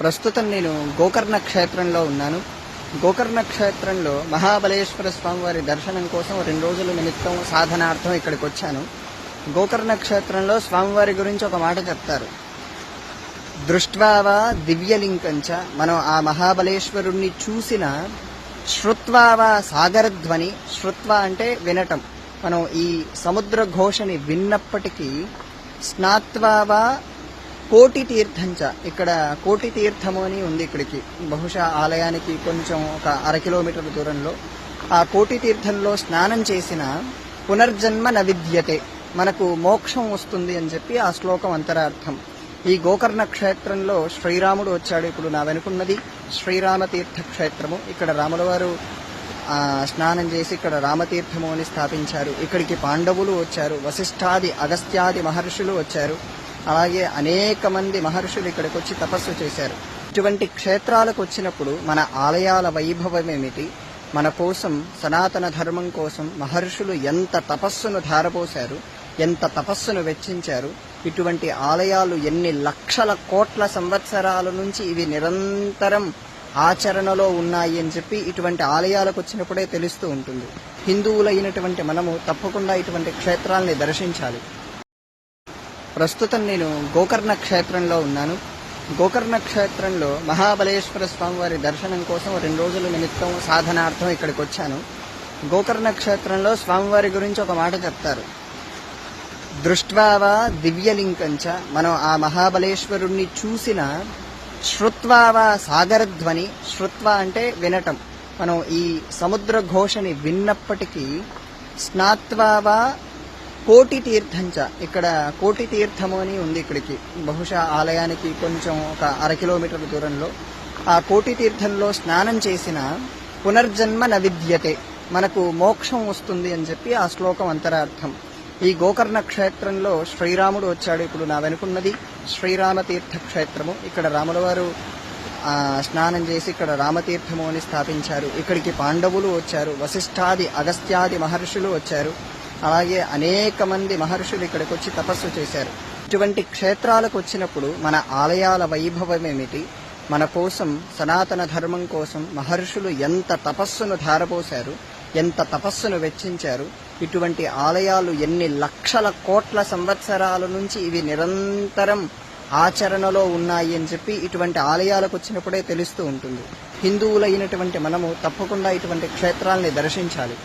ప్రస్తుతం నేను గోకర్ణ క్షేత్రంలో ఉన్నాను. గోకర్ణ క్షేత్రంలో మహాబలేశ్వర స్వామివారి దర్శనం కోసం రెండు రోజుల నిమిత్తం సాధనార్థం ఇక్కడికి వచ్చాను. గోకర్ణ క్షేత్రంలో స్వామివారి గురించి ఒక మాట చెప్తారు. దృష్ట్వావా దివ్యలింకంచ మనం ఆ మహాబలేశ్వరుణ్ణి చూసిన శ్రుత్వావా సాగరధ్వని శ్రుత్వ అంటే వినటం. మనం ఈ సముద్ర ఘోషని విన్నప్పటికీ స్నాత్వావా కోటి తీర్థంచ ఇక్కడ కోటి తీర్థము అని ఉంది ఇక్కడికి. బహుశా ఆలయానికి కొంచెం ఒక అర కిలోమీటర్ల దూరంలో. ఆ కోటి తీర్థంలో స్నానం చేసిన పునర్జన్మ న విద్యతే మనకు మోక్షం వస్తుంది అని చెప్పి ఆ శ్లోకం అంతరార్థం. ఈ గోకర్ణ క్షేత్రంలో శ్రీరాముడు వచ్చాడు ఇప్పుడు నా వెనుకున్నది. శ్రీరామ తీర్థ క్షేత్రము ఇక్కడ రాములవారు స్నానం చేసి ఇక్కడ రామతీర్థము అని స్థాపించారు. ఇక్కడికి పాండవులు వచ్చారు. వశిష్ఠాది అగస్త్యాది మహర్షులు వచ్చారు. అలాగే అనేక మంది మహర్షులు ఇక్కడికి వచ్చి తపస్సు చేశారు. ఇటువంటి క్షేత్రాలకు వచ్చినప్పుడు మన ఆలయాల వైభవం ఏమిటి మన కోసం సనాతన ధర్మం కోసం మహర్షులు ఎంత తపస్సును ధారపోశారు? ఎంత తపస్సును వెచ్చించారు? ఇటువంటి ఆలయాలు ఎన్ని లక్షల కోట్ల సంవత్సరాల నుంచి ఇవి నిరంతరం ఆచరణలో ఉన్నాయి అని చెప్పి ఇటువంటి ఆలయాలకు వచ్చినప్పుడే తెలుస్తూ ఉంటుంది. హిందువులైనటువంటి మనము తప్పకుండా ఇటువంటి క్షేత్రాల్ని దర్శించాలి. ప్రస్తుతం నేను గోకర్ణ క్షేత్రంలో ఉన్నాను. గోకర్ణ క్షేత్రంలో మహాబలేశ్వర స్వామివారి దర్శనం కోసం రెండు రోజుల నిమిత్తం సాధనార్థం ఇక్కడికి వచ్చాను. గోకర్ణ క్షేత్రంలో స్వామివారి గురించి ఒక మాట చెప్తారు. దృష్ట్వావా దివ్యలింకంచ మనం ఆ మహాబలేశ్వరుణ్ణి చూసిన శ్రుత్వావా సాగరధ్వని శ్రుత్వ అంటే వినటం. మనం ఈ సముద్ర ఘోషని విన్నప్పటికీ స్నాత్వావా కోటి తీర్థంచ ఇక్కడ కోటి తీర్థము అని ఉంది ఇక్కడికి. బహుశా ఆలయానికి కొంచెం ఒక అర కిలోమీటర్ల దూరంలో. ఆ కోటి తీర్థంలో స్నానం చేసిన పునర్జన్మ నవిద్యతే మనకు మోక్షం వస్తుంది అని చెప్పి ఆ శ్లోకం అంతరార్థం. ఈ గోకర్ణ క్షేత్రంలో శ్రీరాముడు వచ్చాడు. ఇప్పుడు నా వెనుకున్నది శ్రీరామ తీర్థ క్షేత్రము ఇక్కడ రాముల వారు స్నానం చేసి ఇక్కడ రామతీర్థము అని స్థాపించారు. ఇక్కడికి పాండవులు వచ్చారు. వశిష్ఠాది అగస్త్యాది మహర్షులు వచ్చారు. అలాగే అనేక మంది మహర్షులు ఇక్కడికి వచ్చి తపస్సు చేశారు. ఇటువంటి క్షేత్రాలకు వచ్చినప్పుడు మన ఆలయాల వైభవం ఏమిటి మన కోసం సనాతన ధర్మం కోసం మహర్షులు ఎంత తపస్సును ధారపోశారు? ఎంత తపస్సును వెచ్చించారు? ఇటువంటి ఆలయాలు ఎన్ని లక్షల కోట్ల సంవత్సరాల నుంచి ఇవి నిరంతరం ఆచరణలో ఉన్నాయి అని చెప్పి ఇటువంటి ఆలయాలకు వచ్చినప్పుడే తెలుస్తూ ఉంటుంది. హిందువులైనటువంటి మనము తప్పకుండా ఇటువంటి క్షేత్రాల్ని దర్శించాలి.